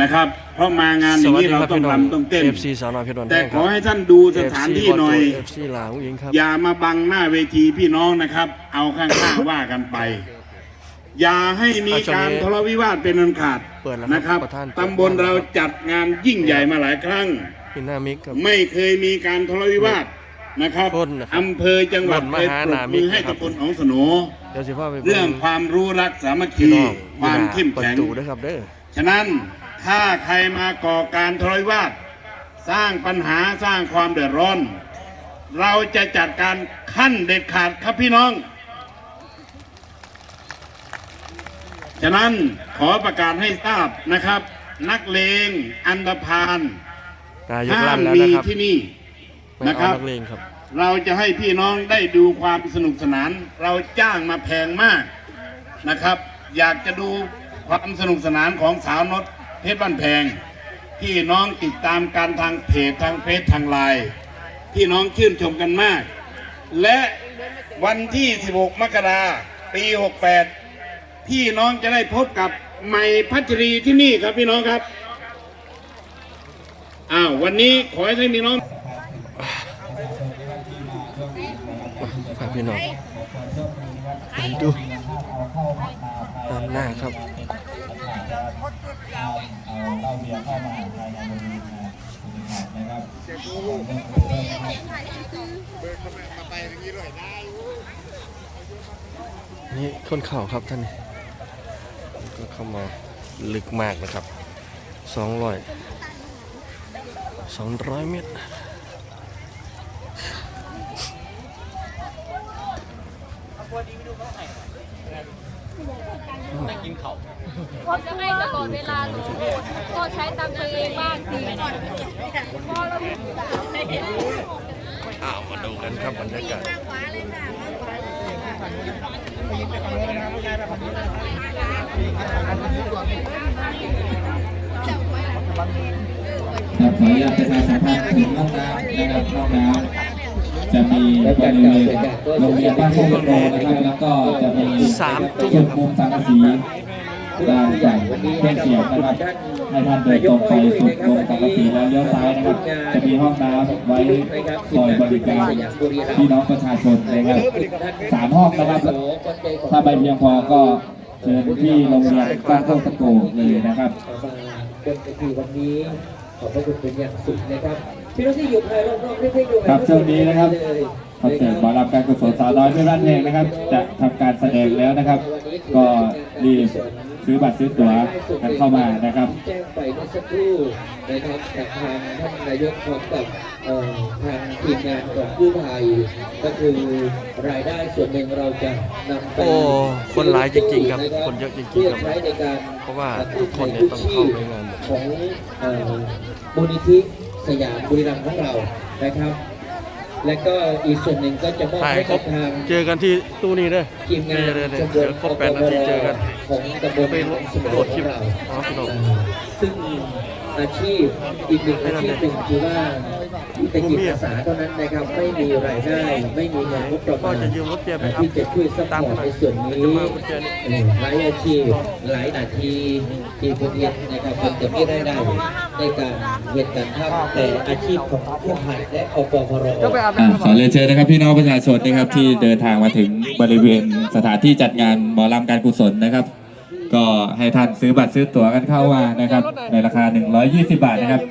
นะครับ เพราะมางานอย่างนี้เราต้องรำต้องเต้นเอฟซีสาวน้อยเพชรดอนแต่แดงขอให้ท่านดูสถานที่หน่อยเอฟซีหลาวยิงครับอย่ามาบังหน้าเวทีพี่น้องนะครับ เอาข้างๆว่ากันไป อย่าให้มีการทะเลาะวิวาทเป็นอันขาดเปิดแล้วนะครับประธานตำบลเราจัดงานยิ่งใหญ่มาหลายครั้งพินามิกครับไม่เคยมีการทะเลาะวิวาทนะครับคนนะครับอำเภอจังหวัดคนมไปหาปรนาบมิมืตอรให้นะครักับบคนของสนอเดี๋ยวสิพ่อไปเรื่องความรู้รักสามัคพี่คีน้องความเข้มประแข็งตูด้วยครับเด้อฉะนั้น ถ้าใครมาก่อการทะเลาะวิวาทสร้างปัญหาสร้างความเดือดร้อน เราจะจัดการขั้นเด็ดขาดครับพี่น้อง ฉะนั้นขอประกาศให้ทราบนะครับ นักเลงอันธพาลนายกห้ามลั่นแล้วมีนะครับที่นี่ไม่นะคเอารับนักเลงครับ เราจะให้พี่น้องได้ดูความสนุกสนาน เราจ้างมาแพงมากนะครับ อยากจะดูความสนุกสนานของสาวนด เพชรบ้านแพงพี่น้องติดตามการทางเพจทางเฟซทางไลน์พี่น้องชื่นชมกันมาก และวันที่ 16 มกราปี 68 พี่น้องจะได้พบกับใหม่พัชรีที่นี่ครับพี่น้องครับอ้าววันนี้ขอให้พี่น้องฝากพี่น้องไปดูด้านหน้าครับ ต้าเบียเข้ามาภายในบริเวณนะครับนี่คนเข่าครับท่านนี่ก็เข้ามาลึกมากนะครับสองร้อยสองร้อยเมตร นั่งกินเขาพบจะให้ตลอดเวลาหนูก็ใช้ตามตัวเองบ้างสิพอเราอ้าวมาดูกันครับบรรยากาศขออนุญาตประชาสัมพันธ์ถึงห้องน้ำนะครับห้องน้ำ จะมีบริเวณโรงเรียนบ้านโคกโดนะครับแล้วก็จะมีสามจุดจุดมุมสังกะสีด้านฝั่งเพื่อนเสียบนะครับให้ท่านเดินตรงไปสุดมุมสังกะสีแล้วเลี้ยวซ้ายนะครับ จะมีห้องน้ำไว้คอยบริการพี่น้องประชาชนนะครับสามห้องนะครับ ถ้าใบเพียงพอก็เชิญที่โรงเรียนบ้านโคกตะโกเลยนะครับมาบนเวทีวันนี้ขอบพระคุณเป็นอย่างสูงนะครับ พี่น้องที่อยู่ภายรอบๆไม่ใช่อยู่ครับช่วงนี้นะครับเลยคอนเสิร์ตหมอลำการกุศลสาวน้อยเพื่อนบ้านแพงนะครับ จะทำการแสดงแล้วนะครับ ก็รีบซื้อบัตรซื้อตั๋วกันเข้ามานะครับ แจ้งไปเมื่อสักครู่นะครับจากทางท่านนายกพร้อมกับเอ่อทางทีมงานของกู้ภัยก็คือรายได้ส่วนหนึ่งเราจะนำไปโอ้คนหลายจริงๆครับคนเยอะจริงๆเพื่อครับใช้ในการเพราะว่าทุกคนเนี่ยต้องเข้าในงานหมดของเอ่อมูลนิธิ สยามบุรีรัมย์ของเรานะครับ และก็อีกส่วนหนึ่งก็จะมอบถ่ายให้ครกับบทาง เจอกันที่ตู้นี้เด้อทีมงานเดี๋ยวๆๆชเดี๋ยวมรมครบแปดนาทีเจอกัน ของตำบลไปของสมุทรโหลดคลิปของเราอ๋อพี่น้องซึ่ง อาชีพอีกหนึ่งอาชีพหนึ่งคือว่าเป็นจิตอาสาเท่านั้นนะครับไม่มีรายได้ไม่มีเงินงบประก็มาณจะยืมรถเจียไปครับที่จะช่วยซัพพตามอร์ตมาในส่วนนี้จะมากุญแจนี่เออหลายอาชีพหลายนาทีที่คุณเรียนนะครับมันจะไม่ได้ได้ในการเรียนการทำแต่อาชีพของผู้ภัยและอปพรก็ไปอาบอ่าน้ำขอเรียนเชิญนะครับพี่น้องประชาชนนะครับที่เดินทางมาถึงบริเวณสถานที่จัดงานหมอลำการกุศลนะครับ ก็ให้ท่านซื้อบัตรซื้อตั๋วกันเข้ามานะครับ ในราคา 120 บาทนะครับ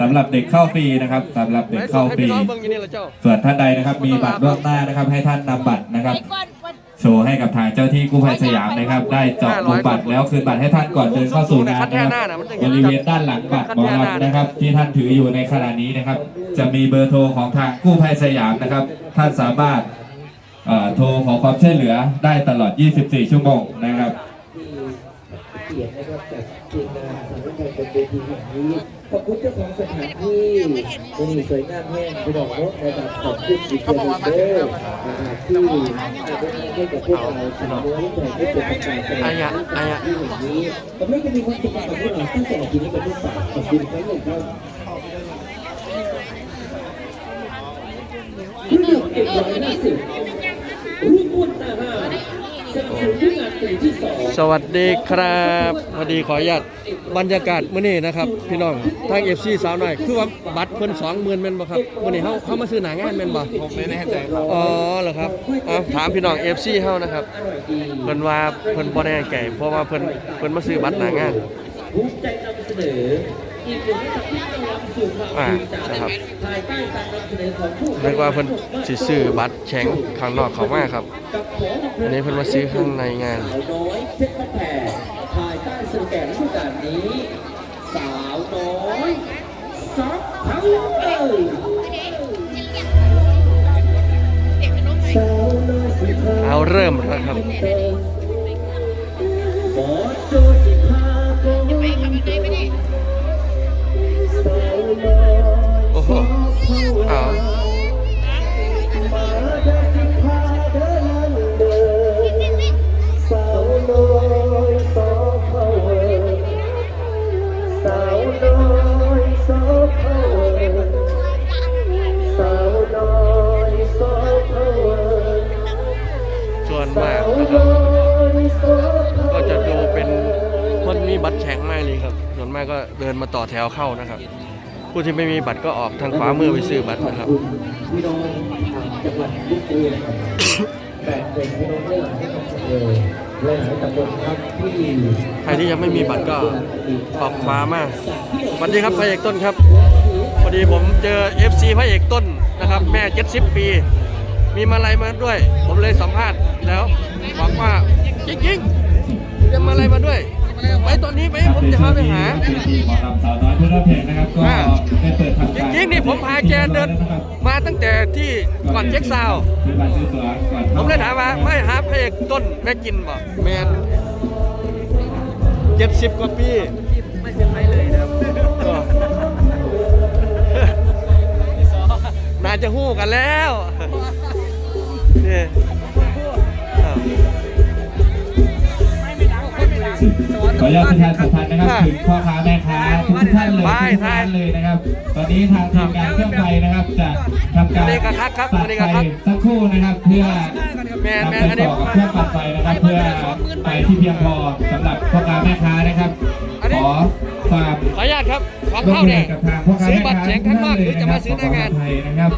สำหรับเด็กเข้าฟรีนะครับสำหรับเด็กเข้าฟรีส่วนท่านใดนะครับ มีบัตรล่วงหน้านะครับ ให้ท่านนำบัตรนะครับโชว์ให้กับทางเจ้าที่กู้ภัยสยามนะครับ ได้เจาะมุมบัตรแล้วคืนบัตรให้ท่านก่อนเดินเข้าสู่งานนะครับบริเวณด้านหลังบัตรหมอลำนะครับ ที่ท่านถืออยู่ในขณะนี้นะครับ จะมีเบอร์โทรของทางกู้ภัยสยามนะครับ ท่านสามารถโทรขอความช่วยเหลือได้ตลอด 24 ชั่วโมงนะครับ กียรตินะครับจากทีมงานสำนักงานบนเวทีแห่งนี้ขอบคุณเจ้าของสถานที่วันนี้สวยงามแห้งพี่น้องรถนะครับขอบคุณอีกเดือนเด้ออ่าที่ให้กับพวกเราสำนักงานที่เป็นประกาศแสดงอายะอายะที่แห่งนี้ผมไม่จะมีความสุขกับพวกเราตั้งแต่ทีนี้เป็นต้นไปขอบคุณครับผมครับเครื่องดื่มเอ็มร้อยห้าสิบรุ่นรุ่นนะฮะ สวัสดีครับพอดีขออนุญาตบรรยากาศเมื้อนี้นะครับ พี่น้องทาง FC สาวหน่อยคือว่าบัตรเพิ่น20,000แม่นบ่ครับเมื้อนี้เฮาเฮามาซื้อหน้างานแม่นบ่ผมไม่แน่ใจครับอ๋อเหรอครับเอาถามพี่น้อง FC เฮานะครับเพิ่นว่าเพิ่นบ่แน่ใจเพราะว่าเพิ่นเพิ่นมาซื้อบัตรหน้างานภูมิใจนำเสนอ อีกหนึ่งสัปดานำสู่ความอ่าภูมิใจนะครับภายใต้การนำเสนอของผู้นึกว่าเพิ่นสิซื้อบัตรแข็งข้างนอกเขามาครับกับหมอลำเพลิอันนี้เพิ่นมาซื้อข้างในงานสาวน้อยเพชรแพงภายใต้สแกนฤดูกาลนี้ สาวน้อยซับพาวเวอร์สาวน้อยเอาเริ่มแล้วครับ โอ้โหเอามาเดินสิพาเดินเดินสาวน้อยสาวพาวเวอร์สาวน้อยสาวพาวเวอร์สาวน้อยสาวพาวเวอร์ส่วนมากนะครับก็จะดูเป็นคนมีบัตรแข็งมากเลยครับ ส่วนมากก็เดินมาต่อแถวเข้านะครับ ผู้ที่ไม่มีบัตรก็ออกทางขวามือไปซื้อบัตรนะครับพี่น้องจังหวัดบุรีรัมย์แบ่งเป็นพี่น้องได้หลายจังหวัดเลยหลายตำบลครับที่ใครที่ยังไม่มีบัตรก็ออกขวามาสวัสดีครับพระเอกต้นครับพอดีผมเจอ FC พระเอกต้นนะครับ แม่70ปี มีมาลัยมาด้วย ผมเลยสัมภาษณ์แล้วบอกว่าจริงๆจะมาลัยมาด้วยไป ตอนนี้ไปผมจะพาไปหาเวทีหมอลำสาวน้อยเพื่อนเพลงนะครับก็ได้เปิดทำจการริงๆนี่ผมพาแกเดินมาตั้งแต่ที่ก่อนเช็คซาวด์ซื้อบัตรซื้อตั๋วก่อนผมเลยถามว่าไม่หาพระเอกต้นแม่กินบ่แมนเจ็ดสิบกว่าปีไม่เซ็นไเลยนะครับน่าจะหู้กันแล้วนี่อ้าว ขออนุญาตประชาสัมพันธ์นะครับถึงพ่อค้าแม่ค้าทุกท่านเลยทุกท่านเลยนะครับ ตอนนี้ทางทีมงานเครื่องไฟนะครับจะทำการตัดไฟสักครู่นะครับเพื่อแมนนำแมไปนอันนี้ต่อกับเครื่องปั่นไฟนะครับเพื่อไฟที่เพียงพอสำหรับพ่อค้าแม่ค้านะครับ ขอฝากขออนุญาตครับของร่วมเข้ามืเนี่อยกับทางพ่อค้าซื้อแม่บัตรค้าแข็งทุข้างกนอท่ากนหเลรืยอจะนะคมารับซื้อหน้างานขอขออภัยนะครับ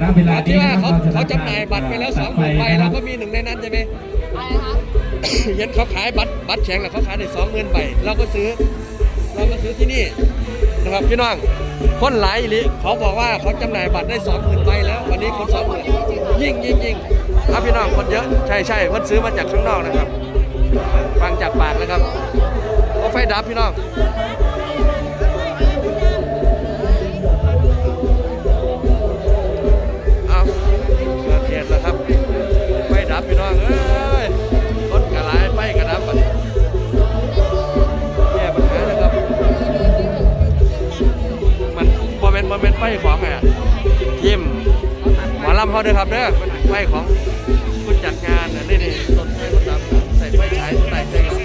ณเวลาที่นี้ว่านะครับเขาเราจะเขาทำจำหน่ายบัตรไปแล้วสองหมื่นใบนะคเรารับก็มีหนึ่งในนั้นใช่ไหมอะไรนะคะ เห็นเขาขายบัตรบัตรแข็งแล้วเขาขายได้สองหมื่นใบเราก็ซื้อ เราก็ซื้อที่นี่นะครับพี่น้องคนหลายอีหลิเขาบอกว่าเขาจำหน่ายบัตรได้สองหมื่นใบแล้ว วันนี้คนสองหมื่นยิ่งยิ่งยิ่งครับพี่น้องคนเยอะใช่ใช่เพิ่นซื้อมาจากข้างนอกนะครับ ฟังจากปากนะครับเอาไฟดับพี่น้อง มเมนต์โมเมนต์ไฟของไงอะทีมหมอลำเขาเด้อครับเด้อมันไฟของผู้จัดงานน่ะนี่นี่ต้นไฟต้นดำใส่ไฟฉายใส่ไฟกับ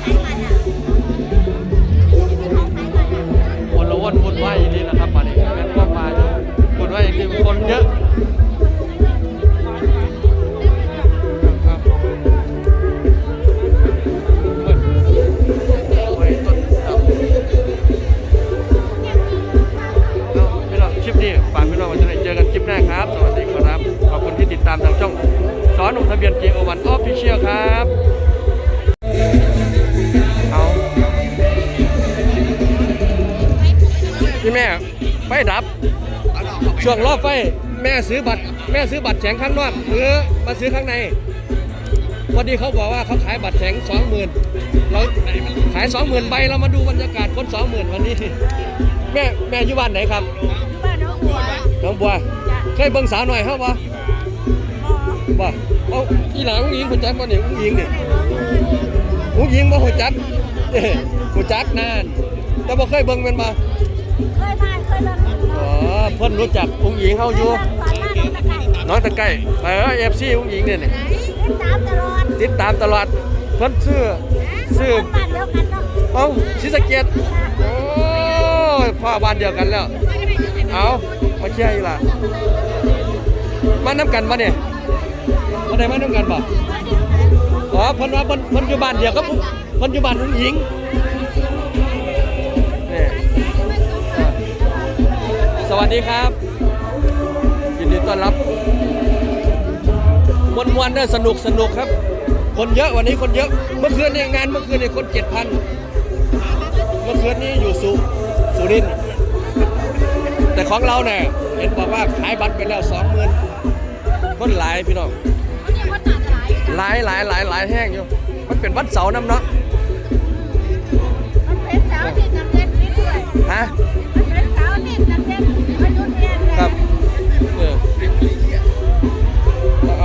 วนละวนวนไหวอย่างนี้นะครับมาเนี่ยเป็นพวกมาอยู่วนไหวอย่างนี้คนเยอะ แม่ซื้อบัตรแม่ซื้อบัตรแข็งข้างนอกหรือมาซื้อข้างในวันนี้เขาบอกว่าเขาขายบัตรแข็งสองหมื่นเราขายสองหมื่นใบเรามาดูบรรยากาศคนสองหมื่นวันนี้ แม่แม่อยู่บ้านไหนครับอยู่บ้านน้องบัวน้องบัวเคยเบิ่งสาวหน่อยเฮาบ่บ่เอาอีหลาอุ้งยิงหัวจักบ่นี่อุ้งยิงนี่อุ้งยิงบ่หัวจักหัวจักนานแต่บ่เคยเบิ่งแม่นบ่ เคยมาเคยเลิกอ๋อเพิ่นรู้จักอุ้งยิงเฮาอยู่ตอนหน้าน้องตะไคร้น้องตะไก่เออ FC อุ้งยิงเนี่ยนี่ติดตามตลอดติดตามตลอดเพิ่นซื้อ ซื้อ บ้านเดียวกันเนาะเอ้าศรีสะเกษโอ้ยพ่อบ้านเดียวกันแล้ว เอามาเชียร์อีหล่ะมาน้ำกันบ่เนี่ยมาได้มาน้ำกันบ่มาดิอ๋อเพิ่นว่าเพิ่นเพิ่นอยู่บ้านเดียวกับเพิ่นอยู่บ้านอุ้งหญิง วัสดีครับ ยินดีต้อนรับมวนมวนๆเด้อสนุกสนุกครับ คนเยอะวันนี้คนเยอะ เมื่อคืนในงานเมื่อคืนในคนเจ็ดพันเมื่อคืนนี้อยู่สุสุรินทร์แต่ของเราเนี่ยเห็นบอกว่าขายบัตรไปแล้วสองหมื่นคนหลายพี่น้องเขาเรียกว่าหนักหลายหลายหลายหลายหลายแห้งอยู่มันเป็นวันเสาร์น้ำเนาะมันเป็นสาวที่น้ำเย็นนิดด้วยฮะ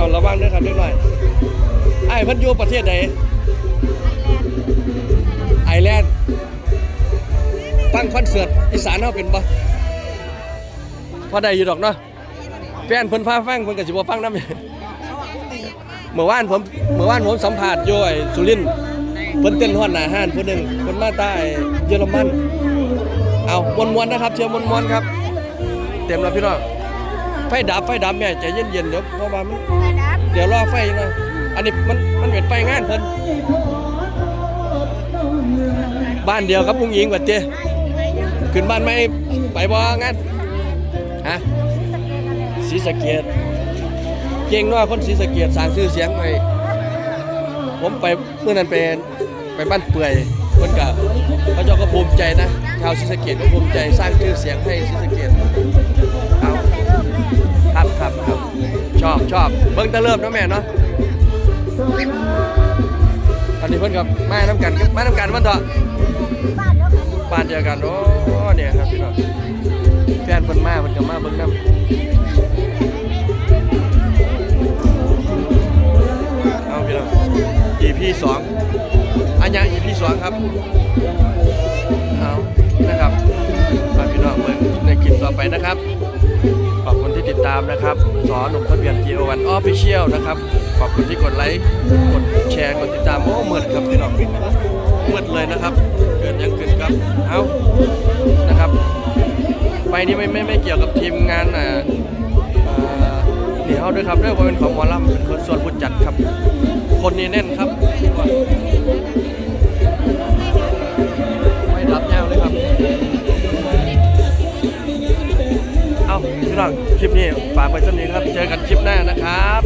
เอาระวังด้วยครับเล็กน้อยไอ้ายเพันอยูประเทศไหนไอร์แลนด์ฟังคอนเสิร์ตอีสานเฮาเป็นบ่พอได้อยู่ดอกเนาะแฟนเพิ่นพาฟังเพิ่นก็สิบ่ฟังนำเมื่อวานผมเมื่อวานผมสัมภาษณ์อยู่ไอ้สุรินทร์เพิ่นเต้นฮอดหน้าห้านผู้หนึงเพิ่นมาใต้เยอรมันเอามวนๆนะครับเชียร์มวนๆครับ เต็มแล้วพี่น้อง ไฟดับไฟดับแม่ใจเย็นๆเดี๋ยวเพราะว่ามันไปดับเดี๋ยวรอไฟหน่อยอันนี้มันมันเป็นไฟงานเพิ่นบ้านเดียวครับพุงหญิงว่าเจ้ขึ้นบ้านไหมไปบ่งานฮะศรีสะเกดเก่งเน้อยคนศรีสะเกดสร้างชื่อเสียงไปผมไปเมื่อนั้นไปไปบ้านเปื่อยเพิ่นก็เขาเจ้าก็ภูมิใจนะชาวศรีสะเกดก็ภูมิใจสร้างชื่อเสียงให้ศรีสะเกดเอา ครับครับครับชอบชอบเบิ่งตะเริ่มเนาะแม่เนาะอันนี้เพิ่นกับแมาน้ำกันแมาน้ำกันมันเถอะบ้านเดียวกันเนโอ้เนี่ยครับพี่น้องแฟนเพิ่นมาเพิ่นก็มาเบิ่งน้ำเอาพี่น้อง EP สองอันยัง EP สองครับเอานะครับฝากพี่น้องเบิ่งในคลิปต่อไปนะครับามนะครับสอนหนุ่มทะเบียน g 1 Official นะครับ ขอบคุณที่กดไลค์ กดแชร์ กดติดตามโอ้เหมือนครับพี่น้องเหมือนเลยนะครับ เกิดยังขึ้นครับ เอานะครับ ไปนี่ไม่ไม่ไม่เกี่ยวกับทีมงานอ่าอ่าหนีเฮาด้วยครับเรื่องว่าเป็นของหมอลำเป็นคนส่วนผู้จัดครับ คนนี้แน่นครับ พี่น้องคลิปนี้ฝากไปสักนิดครับ เจอกันคลิปหน้านะครับ